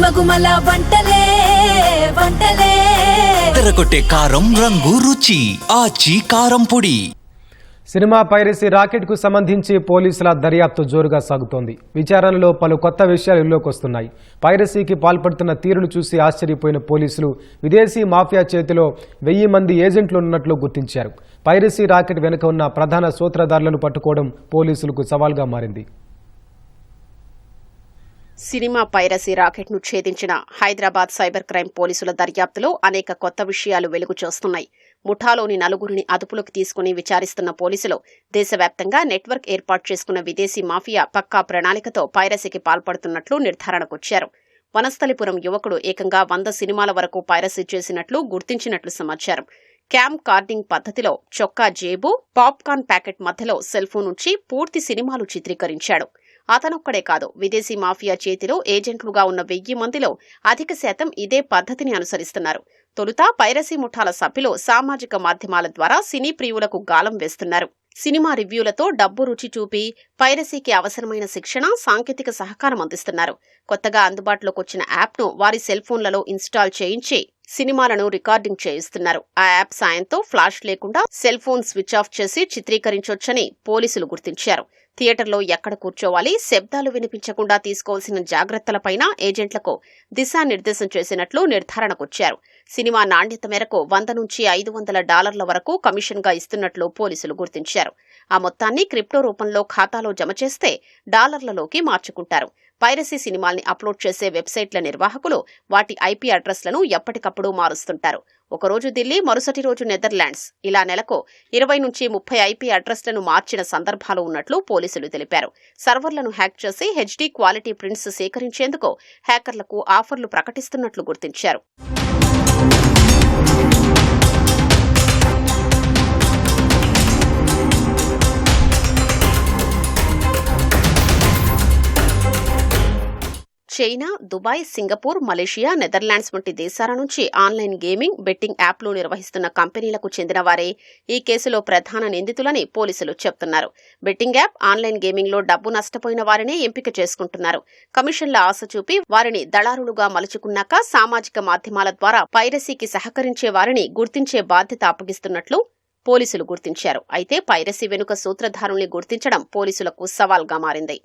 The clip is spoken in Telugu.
గుమగుమల వంటలే వంటలే. తెరకొట్టే కారం రంగు రుచి ఆచి కారం పొడి. సినిమా పైరసీ రాకెట్కు సంబంధించి పోలీసుల దర్యాప్తు జోరుగా సాగుతోంది. విచారణలో పలు కొత్త విషయాలు ఇల్లోకి వస్తున్నాయి. పైరసీకి పాల్పడుతున్న తీరును చూసి ఆశ్చర్యపోయిన పోలీసులు విదేశీ మాఫియా చేతిలో వెయ్యి మంది ఏజెంట్లు ఉన్నట్లు గుర్తించారు. పైరసీ రాకెట్ వెనుక ఉన్న ప్రధాన సూత్రధారులను పట్టుకోవడం పోలీసులకు సవాల్గా మారింది. సినిమా పైరసీ రాకెట్ను ఛేదించిన హైదరాబాద్ సైబర్ క్రైమ్ పోలీసుల దర్యాప్తులో అనేక కొత్త విషయాలు వెలుగు చూస్తున్నాయి. ముఠాలోని నలుగురిని అదుపులోకి తీసుకుని విచారిస్తున్న పోలీసులు దేశవ్యాప్తంగా నెట్వర్క్ ఏర్పాటు చేసుకున్న విదేశీ మాఫియా పక్కా ప్రణాళికతో పైరసీకి పాల్పడుతున్నట్లు నిర్ధారణకొచ్చారు. వనస్థలిపురం యువకుడు ఏకంగా వంద సినిమాల వరకు పైరసీ చేసినట్లు గుర్తించినట్లు సమాచారం. క్యామ్ కార్డింగ్ పద్ధతిలో చొక్కా జేబు పాప్కార్న్ ప్యాకెట్ మధ్యలో సెల్ఫోన్ ఉంచి నుంచి పూర్తి సినిమాలు చిత్రీకరించాడు. అతనొక్కడే కాదు. విదేశీ మాఫియా చేతిలో ఏజెంట్లుగా ఉన్న వెయ్యి మందిలో అధిక శాతం ఇదే పద్ధతిని అనుసరిస్తున్నారు. తొలుత పైరసీ ముఠాల సభ్యులు సామాజిక మాధ్యమాల ద్వారా సినీ ప్రియులకు గాలం వేస్తున్నారు. సినిమా రివ్యూలతో డబ్బు రుచి చూపి పైరసీకి అవసరమైన శిక్షణ సాంకేతిక సహకారం అందిస్తున్నారు. కొత్తగా అందుబాటులోకి వచ్చిన యాప్ను వారి సెల్ ఫోన్లలో ఇన్స్టాల్ చేయించి సినిమాలను రికార్డింగ్ చేయిస్తున్నారు. ఆ యాప్ సాయంతో ఫ్లాష్ లేకుండా సెల్ ఫోన్ స్విచ్ ఆఫ్ చేసి చిత్రీకరించొచ్చని పోలీసులు గుర్తించారు. థియేటర్లో ఎక్కడ కూర్చోవాలి? శబ్దాలు వినిపించకుండా తీసుకోవాల్సిన జాగ్రత్తలపైన ఏజెంట్లకు దిశానిర్దేశం చేసినట్లు నిర్ధారణకొచ్చారు సినిమా నాణ్యత మేరకు వంద నుంచి ఐదు వందల డాలర్ల వరకు కమిషన్గా ఇస్తున్నట్లు పోలీసులు గుర్తించారు. ఆ మొత్తాన్ని క్రిప్టో రూపంలో ఖాతాలో జమ చేస్తే డాలర్లలోకి మార్చుకుంటారు. పైరసీ సినిమాల్ని అప్లోడ్ చేసే వెబ్సైట్ల నిర్వాహకులు వాటి ఐపీ అడ్రస్లను ఎప్పటికప్పుడు మారుస్తుంటారు. ఒకరోజు ఢిల్లీ మరుసటి రోజు నెదర్లాండ్స్. ఇలా నెలకు ఇరవై నుంచి ముప్పై ఐపీ అడ్రస్లను మార్చిన సందర్భాలు ఉన్నట్లు పోలీసులు తెలిపారు. సర్వర్లను హ్యాక్ చేసి హెచ్డీ క్వాలిటీ ప్రింట్స్ సేకరించేందుకు హ్యాకర్లకు ఆఫర్లు ప్రకటిస్తున్నట్లు గుర్తించారు. China Dubai Singapore Malaysia Netherlands వంటి దేశాల నుంచి ఆన్లైన్ గేమింగ్ బెట్టింగ్ యాప్లు నిర్వహిస్తున్న కంపెనీలకు చెందిన వారే ఈ కేసులో ప్రధాన నిందితులని పోలీసులు చెప్తున్నారు. బెట్టింగ్ యాప్ ఆన్లైన్ గేమింగ్లో డబ్బు నష్టపోయిన వారినే ఎంపిక చేసుకుంటున్నారు. కమిషన్ల ఆశ చూపి వారిని దళారులుగా మలుచుకున్నాక సామాజిక మాధ్యమాల ద్వారా పైరసీకి సహకరించే వారిని గుర్తించే బాధ్యత అప్పగిస్తున్నట్లు పోలీసులు గుర్తించారు. అయితే పైరసీ వెనుక సూత్రధారుల్ని గుర్తించడం పోలీసులకు సవాల్గా మారింది.